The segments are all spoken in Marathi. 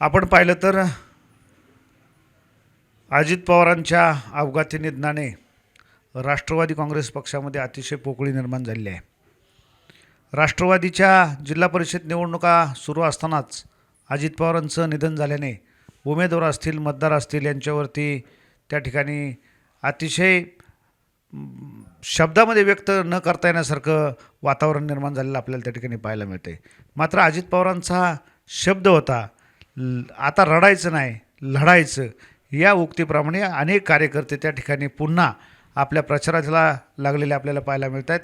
आपण पाहिलं तर अजित पवारांच्या अपघाती निधनाने राष्ट्रवादी काँग्रेस पक्षामध्ये अतिशय पोकळी निर्माण झालेली आहे. राष्ट्रवादीच्या जिल्हा परिषद निवडणुका सुरू असतानाच अजित पवारांचं निधन झाल्याने उमेदवार असतील मतदार असतील यांच्यावरती त्या ठिकाणी अतिशय शब्दामध्ये व्यक्त न करता येण्यासारखं वातावरण निर्माण झालेलं आपल्याला त्या ठिकाणी पाहायला मिळते मात्र अजित पवारांचा शब्द होता आता रडायचं नाही लढायचं. या उक्तीप्रमाणे अनेक कार्यकर्ते त्या ठिकाणी पुन्हा आपल्या प्रचाराला लागलेले आपल्याला पाहायला मिळत आहेत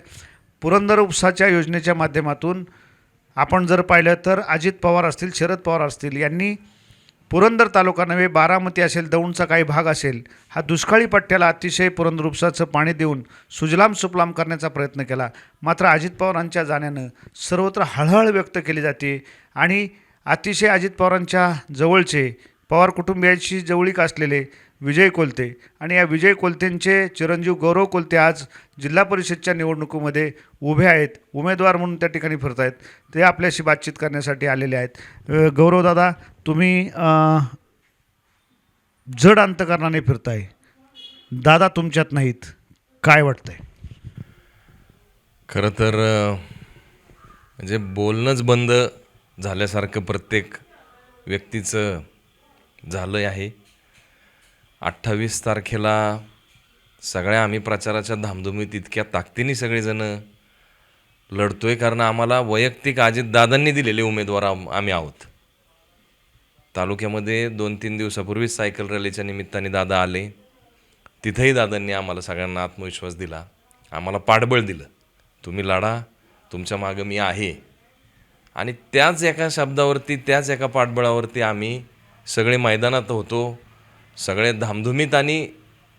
पुरंदर उपसाच्या योजनेच्या माध्यमातून आपण जर पाहिलं तर अजित पवार असतील शरद पवार असतील यांनी पुरंदर तालुका नव्हे बारामती असेल दौंडचा काही भाग असेल हा दुष्काळी पट्ट्याला अतिशय पुरंदर उपसाचं पाणी देऊन सुजलाम सुफलाम करण्याचा प्रयत्न केला. मात्र अजित पवारांच्या जाण्यानं सर्वत्र हळहळ व्यक्त केली जाते आणि अतिशय अजित पवारांच्या जवळचे पवार कुटुंबियांशी जवळीक असलेले विजय कोलते आणि या विजय कोलतेंचे चिरंजीव गौरव कोलते आज जिल्हा परिषदच्या निवडणुकीमध्ये उभे आहेत उमेदवार म्हणून त्या ठिकाणी फिरत आहेत ते आपल्याशी बातचीत करण्यासाठी आलेले आहेत. गौरवदादा तुम्ही जड अंतकरणाने फिरताय. दादा तुमच्यात नाहीत. काय वाटतंय? खरं तर म्हणजे बोलणंच बंद झाल्यासारखं प्रत्येक व्यक्तीचं झालं आहे. अठ्ठावीस तारखेला सगळ्या आम्ही प्रचाराच्या धामधुमीत इतक्या ताकदीने सगळेजणं लढतोय कारण आम्हाला वैयक्तिक अजितदादांनी दिलेले उमेदवार आम- आम्ही आहोत. तालुक्यामध्ये दोन तीन दिवसापूर्वीच सायकल रॅलीच्या निमित्ताने दादा आले. तिथंही दादांनी आम्हाला सगळ्यांना आत्मविश्वास दिला. आम्हाला पाठबळ दिलं. तुम्ही लढा तुमच्या मागं मी आहे. आणि त्याच एका शब्दावरती त्याच एका पाठबळावरती आम्ही सगळे मैदानात होतो. सगळे धामधुमीत आणि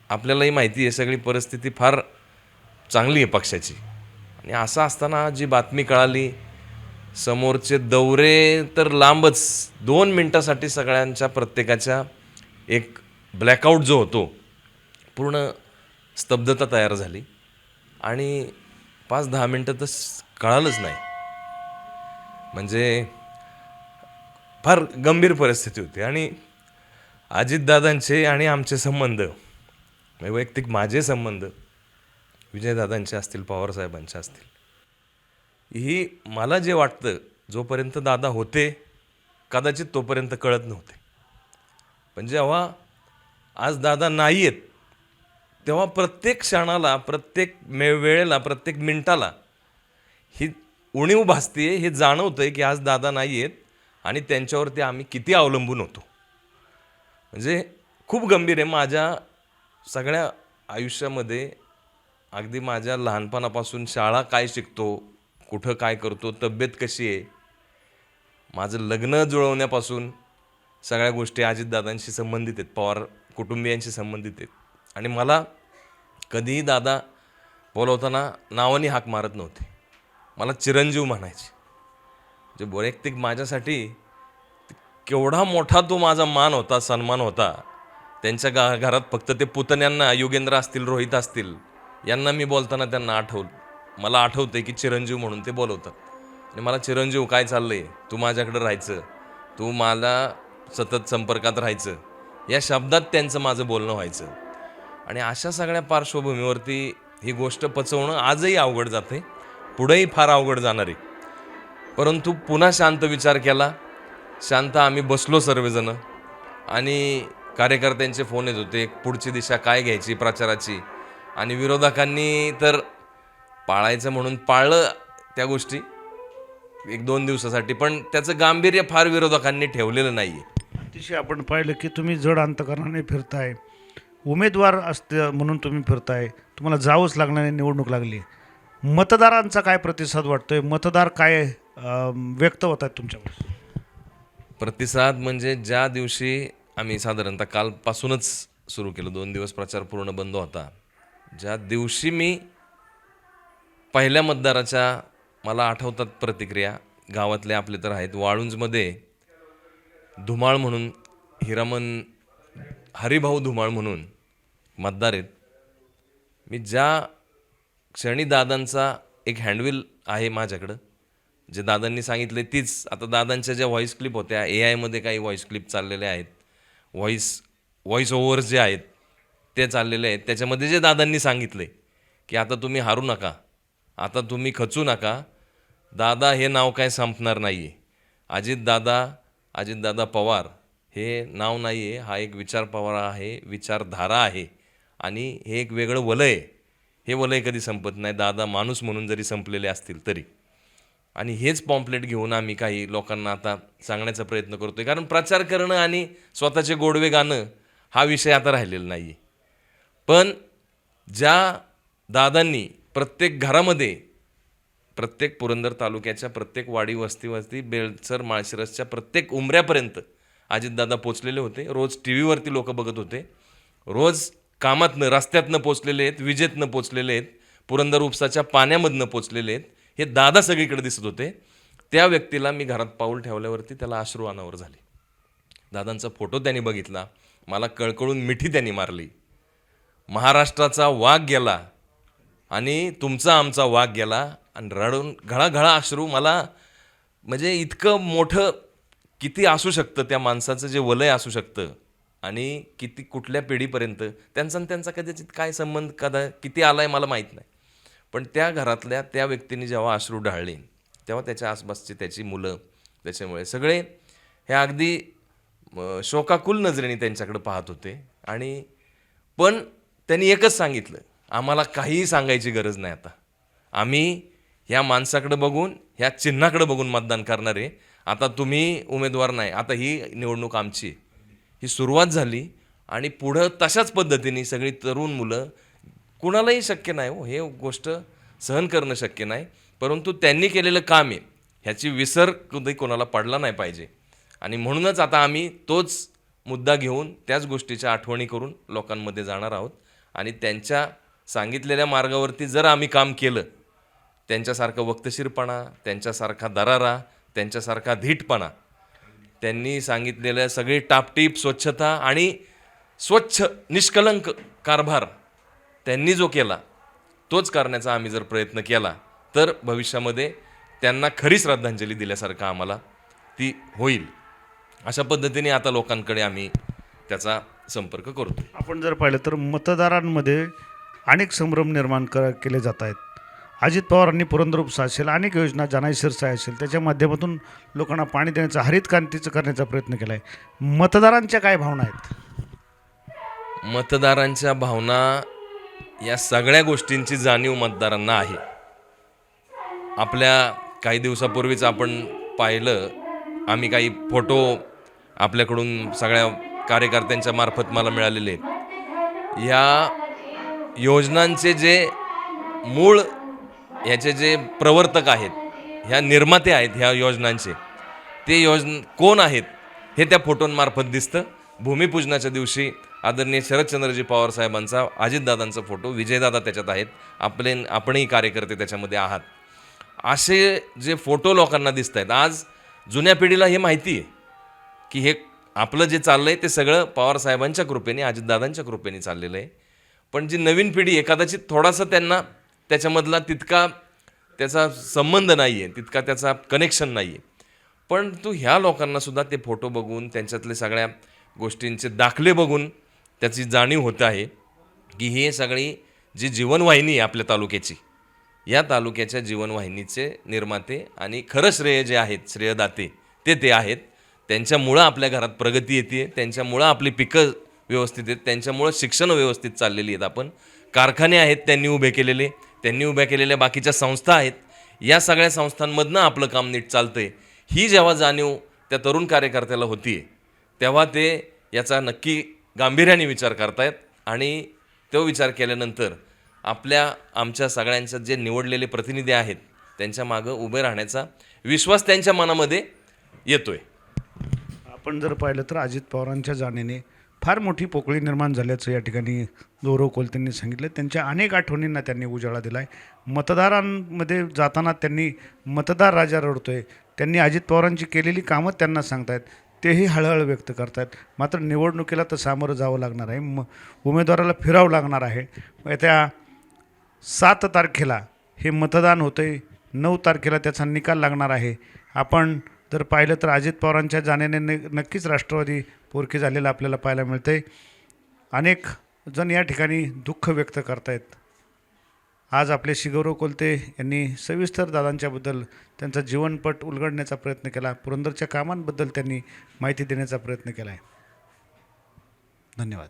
आपल्यालाही माहिती आहे सगळी परिस्थिती फार चांगली आहे पक्षाची. आणि असं असताना जी बातमी कळाली समोरचे दौरे तर लांबच दोन मिनटासाठी सगळ्यांच्या प्रत्येकाच्या एक ब्लॅकआउट जो होतो पूर्ण स्तब्धता तयार झाली. आणि पाच दहा मिनटं तर कळालंच नाही. म्हणजे फार गंभीर परिस्थिती होती. आणि अजितदादांचे आणि आमचे संबंध म्हणजे वैयक्तिक माझे संबंध विजयदादांचे असतील पवारसाहेबांचे असतील ही मला जे वाटतं जोपर्यंत दादा होते कदाचित तोपर्यंत कळत नव्हते. पण जेव्हा आज दादा नाही आहेत तेव्हा प्रत्येक क्षणाला प्रत्येक मे वेळेला प्रत्येक मिनटाला ही उणीव भासते हे जाणवतं आहे की आज दादा नाही आहेत आणि त्यांच्यावरती आम्ही किती अवलंबून होतो. म्हणजे खूप गंभीर आहे. माझ्या सगळ्या आयुष्यामध्ये अगदी माझ्या लहानपणापासून शाळा काय शिकतो कुठं काय करतो तब्येत कशी आहे माझं लग्न जुळवण्यापासून सगळ्या गोष्टी अजितदादांशी संबंधित आहेत पवार कुटुंबियांशी संबंधित आहेत. आणि मला कधीही दादा बोलवताना नावाने हाक मारत नव्हते. मला चिरंजीव म्हणायचे. जे वैयक्तिक माझ्यासाठी केवढा मोठा तो माझा मान होता सन्मान होता त्यांच्या गा घरात फक्त ते पुतण्यांना योगेंद्र असतील रोहित असतील यांना मी बोलताना त्यांना आठवलं मला आठवते की चिरंजीव म्हणून ते बोलवतात. आणि मला चिरंजीव काय चाललं आहे तू माझ्याकडे राहायचं. तू मला सतत संपर्कात राहायचं. या शब्दात त्यांचं माझं बोलणं व्हायचं. आणि अशा सगळ्या पार्श्वभूमीवरती ही गोष्ट पचवणं आजही अवघड जाते. पुढेही फार अवघड जाणार आहे. परंतु पुन्हा शांत विचार केला. शांत आम्ही बसलो सर्वजणं. आणि कार्यकर्त्यांचे फोन येत होते पुढची दिशा काय घ्यायची प्रचाराची? आणि विरोधकांनी तर पाळायचं म्हणून पाळलं त्या गोष्टी. एक दोन दिवसासाठी पण त्याचं गांभीर्य फार विरोधकांनी ठेवलेलं नाही आहे अतिशय आपण पाहिलं की तुम्ही जड अंतकरणाने फिरताय. उमेदवार असते म्हणून तुम्ही फिरताय. तुम्हाला जावंच लागणार निवडणूक लागली. मतदारांचा काय प्रतिसाद वाटतोय? मतदार काय अं, व्यक्त होत आहेत तुमच्यावर? प्रतिसाद म्हणजे ज्या दिवशी आम्ही साधारणतः कालपासूनच सुरू केलं दोन दिवस प्रचार पूर्ण बंद होता ज्या दिवशी मी पहिल्या मतदाराच्या मला आठवतात प्रतिक्रिया गावातले आपले तर आहेत वाळुंजमध्ये धुमाळ म्हणून हिरामन हरिभाऊ धुमाळ म्हणून मतदार आहेत. मी ज्या क्षणी दादांचा एक हँडविल आहे माझ्याकडं. जे दादांनी सांगितले तीच. आता दादांच्या ज्या व्हॉईस क्लिप होत्या ए आयमध्ये काही व्हॉईस क्लिप चाललेल्या आहेत. व्हॉईस व्हॉईस ओव्हर्स जे आहेत ते चाललेले आहेत. त्याच्यामध्ये जे दादांनी सांगितले की आता तुम्ही हारू नका आता तुम्ही खचू नका दादा हे नाव काय संपणार नाही आहे अजितदादा अजितदादा पवार हे नाव नाही आहे हा एक विचार पवार आहे विचारधारा आहे. आणि हे एक वेगळं वलय आहे. हे वलय कधी संपत नाही. दादा माणूस म्हणून जरी संपलेले असतील तरी. आणि हेच पॉम्पलेट घेऊन आम्ही काही लोकांना आता सांगण्याचा प्रयत्न करतोय. कारण प्रचार करणं आणि स्वतःचे गोडवे गाणं हा विषय आता राहिलेला नाही आहे पण ज्या दादांनी प्रत्येक घरामध्ये प्रत्येक पुरंदर तालुक्याच्या प्रत्येक वाडी वस्ती वस्ती माळशिरसच्या प्रत्येक उमऱ्यापर्यंत अजितदादा पोचलेले होते. रोज टी व्हीवरती लोक बघत होते. रोज कामातनं रस्त्यातनं पोचलेले आहेत विजेतनं पोचलेले आहेत पुरंदर उपसाच्या पाण्यामधनं पोचलेले आहेत हे दादा सगळीकडे दिसत होते. त्या व्यक्तीला मी घरात पाऊल ठेवल्यावरती त्याला अश्रू अनावर झाले. दादांचा फोटो त्यांनी बघितला. मला कळकळून मिठी त्यांनी मारली. महाराष्ट्राचा वाघ गेला आणि तुमचा आमचा वाघ गेला आणि रडून घळाघळा अश्रू मला म्हणजे इतकं मोठं किती असू शकतं त्या माणसाचं जे वलय असू शकतं? आणि किती कुठल्या पिढीपर्यंत? त्यांचा आणि त्यांचा कदाचित काय संबंध कदा किती आला आहे मला माहीत नाही. पण त्या घरातल्या त्या व्यक्तीने जेव्हा अश्रू ढाळले तेव्हा त्याच्या आसपासची त्याची मुलं त्याच्यामुळे सगळे हे अगदी शोकाकुल नजरेने त्यांच्याकडे पाहत होते. आणि पण त्यांनी एकच सांगितलं आम्हाला काहीही सांगायची गरज नाही आता. आम्ही ह्या माणसाकडे बघून ह्या चिन्हाकडे बघून मतदान करणार आहे. आता तुम्ही उमेदवार नाही आता ही निवडणूक आमची आहे. ही सुरुवात झाली आणि पुढं तशाच पद्धतीने सगळी तरुण मुलं कुणालाही शक्य नाही हो हे गोष्ट सहन करणं शक्य नाही. परंतु त्यांनी केलेलं काम आहे. ह्याची विसर कधी कोणाला पडला नाही पाहिजे. आणि म्हणूनच आता आम्ही तोच मुद्दा घेऊन त्याच गोष्टीच्या आठवणी करून लोकांमध्ये जाणार आहोत. आणि त्यांच्या सांगितलेल्या मार्गावरती जर आम्ही काम केलं त्यांच्यासारखं वक्तशीरपणा त्यांच्यासारखा दरारा त्यांच्यासारखा धीटपणा त्यांनी सांगितलेल्या सगळी टापटीप स्वच्छता आणि स्वच्छ निष्कलंक कारभार त्यांनी जो केला तोच करण्याचा आम्ही जर प्रयत्न केला तर भविष्यामध्ये त्यांना खरी श्रद्धांजली दिल्यासारखं आम्हाला ती होईल. अशा पद्धतीने आता लोकांकडे आम्ही त्याचा संपर्क करतो आपण जर पाहिलं तर मतदारांमध्ये अनेक संभ्रम निर्माण कर केले जात आहेत. अजित पवारांनी पुरंदर उपसा असेल अनेक योजना जानाई असेल त्याच्या माध्यमातून लोकांना पाणी देण्याचा हरित क्रांतीचं करण्याचा प्रयत्न केला आहे मतदारांच्या काय भावना आहेत? मतदारांच्या भावना या सगळ्या गोष्टींची जाणीव मतदारांना आहे. आपल्या काही दिवसापूर्वीच आपण पाहिलं आम्ही काही फोटो आपल्याकडून सगळ्या कार्यकर्त्यांच्या मार्फत मला मिळालेले आहेत. या योजनांचे जे मूळ ह्याचे जे प्रवर्तक आहेत ह्या निर्माते आहेत ह्या योजनांचे ते योजन कोण आहेत हे त्या फोटोंमार्फत दिसतं. भूमिपूजनाच्या दिवशी आदरणीय शरदचंद्रजी पवार साहेबांचा अजितदादांचा फोटो विजयदादा त्याच्यात आहेत. आपले आपणही कार्यकर्ते त्याच्यामध्ये आहात. असे जे फोटो लोकांना दिसत आहेत आज जुन्या पिढीला हे माहिती आहे की हे आपलं जे चाललं आहे ते सगळं पवार साहेबांच्या कृपेने अजितदादांच्या कृपेने चाललेलं आहे. पण जी नवीन पिढी आहे कदाचित थोडासा त्यांना त्याच्यामधला तितका त्याचा संबंध नाही आहे तितका त्याचा कनेक्शन नाही आहे पण तू ह्या लोकांनासुद्धा ते फोटो बघून त्यांच्यातले सगळ्या गोष्टींचे दाखले बघून त्याची जाणीव होत आहे की ही सगळी जी जीवनवाहिनी आहे आपल्या तालुक्याची या तालुक्याच्या जीवनवाहिनीचे निर्माते आणि खरं श्रेय जे आहेत श्रेयदाते ते ते आहेत. त्यांच्यामुळं आपल्या घरात प्रगती येते त्यांच्यामुळं आपली पिकं व्यवस्थित आहेत त्यांच्यामुळं शिक्षण व्यवस्थित चाललेली आहेत. आपण कारखाने आहेत त्यांनी उभे केलेले त्यांनी उभ्या केलेल्या बाकीच्या संस्था आहेत या सगळ्या संस्थांमधनं आपलं काम नीट चालतं आहे ही जेव्हा जाणीव त्या तरुण कार्यकर्त्याला होतीये तेव्हा ते याचा नक्की गांभीर्याने विचार करतायत आणि तो विचार केल्यानंतर आपल्या आमच्या सगळ्यांच्या जे निवडलेले प्रतिनिधी आहेत त्यांच्या मागं उभे राहण्याचा विश्वास त्यांच्या मनामध्ये येतो आहे आपण जर पाहिलं तर अजित पवारांच्या जाणीने फार मोठी पोकळी निर्माण झाल्याचं या ठिकाणी गौरव कोल त्यांनी सांगितलं. त्यांच्या अनेक आठवणींना त्यांनी उजाळा दिला आहे मतदारांमध्ये जाताना त्यांनी मतदार राजा रडतोय. त्यांनी अजित पवारांची केलेली कामं त्यांना सांगतायत. तेही हळहळ व्यक्त करतायत. मात्र निवडणुकीला तर सामोरं जावं लागणार आहे. म उमेदवाराला फिरावं लागणार आहे. त्या सात तारखेला हे मतदान होतं आहे नऊ तारखेला त्याचा निकाल लागणार आहे. आपण जर पाहिलं तर अजित पवारांच्या जाण्याने न नक्कीच राष्ट्रवादी पोरकी झालेलं आपल्याला पाहायला मिळते अनेक जण या ठिकाणी दुःख व्यक्त करतायत. आज आपले शिगौरव कोलते यांनी सविस्तर दादांच्याबद्दल त्यांचा जीवनपट उलगडण्याचा प्रयत्न केला. पुरंदरच्या कामांबद्दल त्यांनी माहिती देण्याचा प्रयत्न केला आहे धन्यवाद.